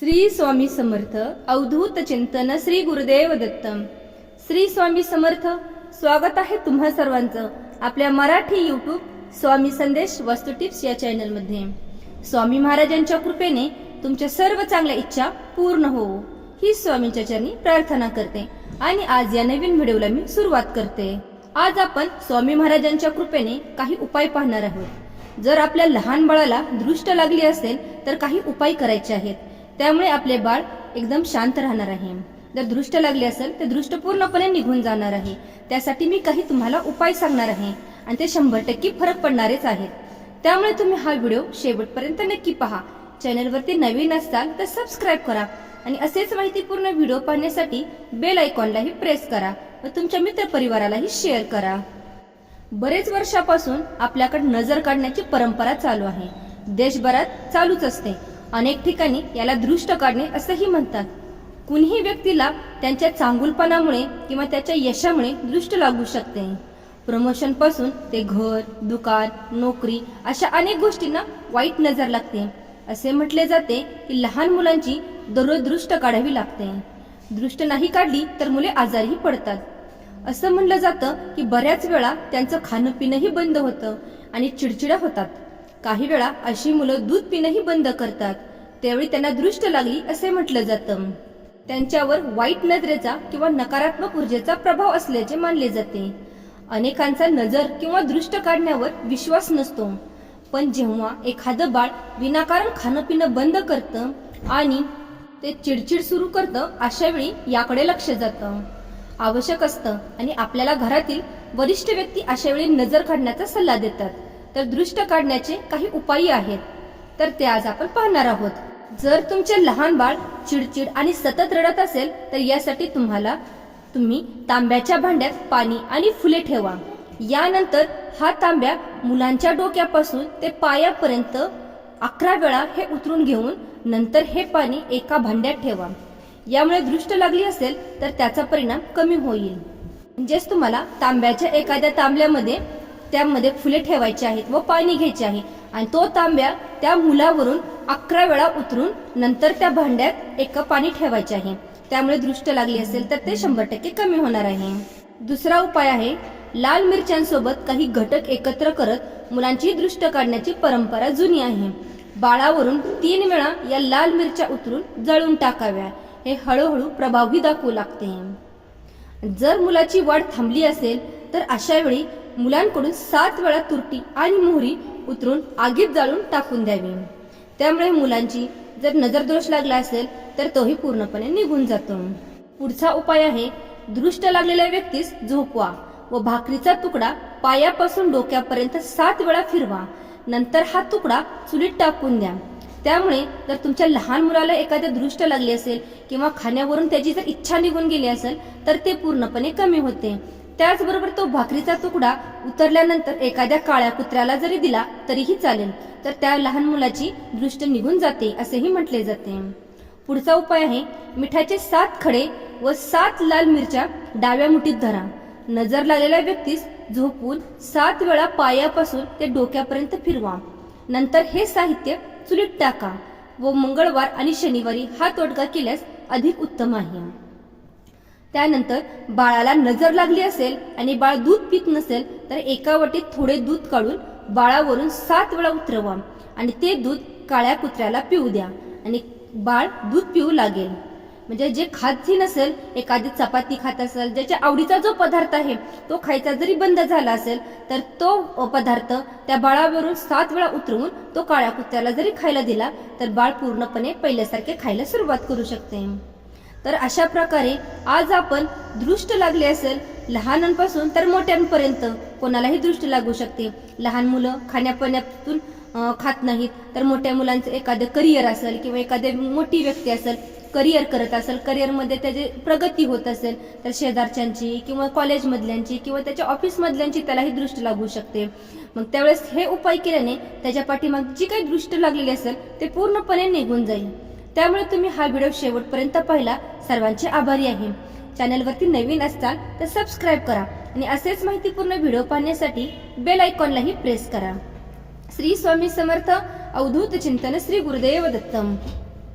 श्री स्वामी समर्थ अवधूत चिंतन श्री गुरुदेव दत्तम. श्री स्वामी समर्थ स्वागत आहे तुम्हा सर्वांचं आपल्या मराठी युट्यूब स्वामी संदेश वस्तू टिप्स या चॅनलमध्ये स्वामी महाराजांच्या कृपेने तुमच्या सर्व चांगल्या इच्छा पूर्ण हो. ही स्वामींच्या चरणी प्रार्थना करते आणि आज या नवीन व्हिडिओला मी सुरुवात करते. आज आपण स्वामी महाराजांच्या कृपेने काही उपाय पाहणार आहोत. जर आपल्या लहान बाळाला दृष्ट लागली असेल तर काही उपाय करायचे आहेत. त्यामुळे आपले बाळ एकदम शांत राहणार आहे. जर दृष्ट लागली असेल तर दृष्ट पूर्णपणे निघून जाणार आहे. त्यासाठी मी काही तुम्हाला उपाय सांगणार आहे. आणि ते शंभर टक्के फरक पडणारेच आहेत. त्यामुळे तुम्ही हा व्हिडिओ शेवटपर्यंत नक्की पहा. चॅनलवरती नवीन असाल तर सबस्क्राईब करा. आणि असेच माहितीपूर्ण व्हिडिओ पाहण्यासाठी बेल आयकॉनलाही प्रेस करा व तुमच्या मित्रपरिवारालाही शेअर करा. बरेच वर्षापासून आपल्याकडे नजर काढण्याची परंपरा चालू आहे. देशभरात चालूच असते. अनेक ठिकाणी याला दृष्ट काढणे असंही म्हणतात. कुणीही व्यक्तीला त्यांच्या चांगुलपणामुळे किंवा त्याच्या यशामुळे दृष्ट लागू शकते. प्रमोशनपासून ते घर दुकान नोकरी अशा अनेक गोष्टींना वाईट नजर लागते. असे म्हटले जाते की लहान मुलांची दररोज दृष्ट काढावी लागते. दृष्ट नाही काढली तर मुले आजारीही पडतात. असं म्हणलं जातं की बऱ्याच वेळा त्यांचं खाणं पिणंही बंद होतं आणि चिडचिड्या होतात. काही वेळा अशी मुलं दूध पिणंही बंद करतात. त्यावेळी त्यांना दृष्ट लागली असे म्हटलं जातं. त्यांच्यावर वाईट नजरेचा किंवा नकारात्मक ऊर्जेचा प्रभाव असल्याचे मानले जाते. अनेकांचा नजर किंवा दृष्ट काढण्यावर विश्वास नसतो. पण जेव्हा एखादं बाळ विनाकारण खाणं पिणं बंद करतं आणि ते चिडचिड सुरू करतं अशा वेळी याकडे लक्ष जातं. आवश्यक असतं आणि आपल्याला घरातील वरिष्ठ व्यक्ती अशा वेळी नजर काढण्याचा सल्ला देतात. तर दृष्ट काढण्याचे काही उपाय आहेत. तर ते आज आपण पाहणार आहोत. जर तुमचे लहान बाळ चिडचिड आणि सतत रडत असेल तर यासाठी तुम्हाला तुम्ही तांब्याच्या भांड्यात पाणी आणि फुले ठेवा. यानंतर हा तांब्या मुलांच्या डोक्यापासून ते पायापर्यंत अकरा वेळा हे उतरून घेऊन नंतर हे पाणी एका भांड्यात ठेवा. यामुळे दृष्ट लागली असेल तर त्याचा परिणाम कमी होईल. म्हणजेच तुम्हाला तांब्याच्या एखाद्या तांब्यामध्ये त्यामध्ये फुले ठेवायचे आहेत व पाणी घ्यायचे आहे. आणि तो तांब्या त्या मुलावरून अकरा वेळा उतरून नंतर त्या भांड्यात एक पाणी ठेवायचे आहे. त्यामुळे दृष्ट लागली असेल तर ते शंभर टक्के कमी होणार आहे. दुसरा उपाय आहे लाल मिरच्यांसोबत काही घटक एकत्र करत मुलांची दृष्ट काढण्याची परंपरा जुनी आहे. बाळावरून तीन वेळा या लाल मिरच्या उतरून जळून टाकाव्या. हे हळूहळू प्रभावही दाखवू लागते. जर मुलाची वाढ थांबली असेल तर अशा वेळी मुलांकडून सात वेळा तुरटी आणि मोहरी उतरून आगीत जाळून टाकून द्यावी. त्यामुळे मुलांची जर नजर दोष लागला असेल तर तोही पूर्णपणे निघून जातो. पुढचा उपाय आहे दृष्ट लागलेल्या व्यक्तीस झोपवा व भाकरीचा तुकडा पायापासून डोक्यापर्यंत सात वेळा फिरवा. नंतर हा तुकडा चुलीत टाकून द्या. त्यामुळे जर तुमच्या लहान मुलाला एखाद्या दृष्ट लागली असेल किंवा खाण्यावरून त्याची जर इच्छा निघून गेली असेल तर ते पूर्णपणे कमी होते. त्याचबरोबर तो भाकरीचा तुकडा उतरल्यानंतर एखाद्या काळ्या कुत्र्याला जरी दिला तरीही चालेल. तर त्या लहान मुलाची दृष्ट निघून जाते असेही म्हटले जाते. पुढचा उपाय आहे मिठाचे सात खडे व सात लाल मिरच्या डाव्या मुठीत धरा. नजर लागलेल्या व्यक्तीस झोपून सात वेळा पायापासून ते डोक्यापर्यंत फिरवा. नंतर हे साहित्य चुलीत टाका व मंगळवार आणि शनिवारी हा तोडगा केल्यास अधिक उत्तम आहे. त्यानंतर बाळाला नजर लागली असेल आणि बाळ दूध पित नसेल तर एका वाटीत थोडे दूध काढून बाळावरून सात वेळा उतरवा आणि ते दूध काळ्या कुत्र्याला पिऊ द्या आणि बाळ दूध पिऊ लागेल. म्हणजे जे खातही नसेल एखादी चपाती खात असेल ज्याच्या आवडीचा जो पदार्थ आहे तो खायचा जरी बंद झाला असेल तर तो पदार्थ त्या बाळावरून सात वेळा उतरवून तो काळ्या कुत्र्याला जरी खायला दिला तर बाळ पूर्णपणे पहिल्यासारखे खायला सुरुवात करू शकते. तर अशा प्रकारे आज आपण दृष्ट लागले असेल लहानांपासून तर मोठ्यांपर्यंत कोणालाही दृष्ट लागू शकते. लहान मुलं खाण्यापिण्यातून खात नाहीत तर मोठ्या मुलांचं एखादं करिअर असेल किंवा एखादी मोठी व्यक्ती असेल करिअर करत असेल करिअरमध्ये त्याची प्रगती होत असेल तर शेजारच्यांची किंवा कॉलेजमधल्यांची किंवा त्याच्या ऑफिसमधल्यांची त्यालाही दृष्ट लागू शकते. मग त्यावेळेस हे उपाय केल्याने त्याच्या पाठीमाग जी काही दृष्ट लागलेली असेल ते पूर्णपणे निघून जाईल. त्यामुळे तुम्ही हा व्हिडिओ शेवटपर्यंत पाहिला. सर्वांचे आभारी आहे. चॅनलवरती नवीन असताल तर सबस्क्राईब करा आणि असेच माहितीपूर्ण व्हिडिओ पाहण्यासाठी बेल आयकॉनलाही प्रेस करा. श्री स्वामी समर्थ अवधूत चिंतन श्री गुरुदेव दत्तम.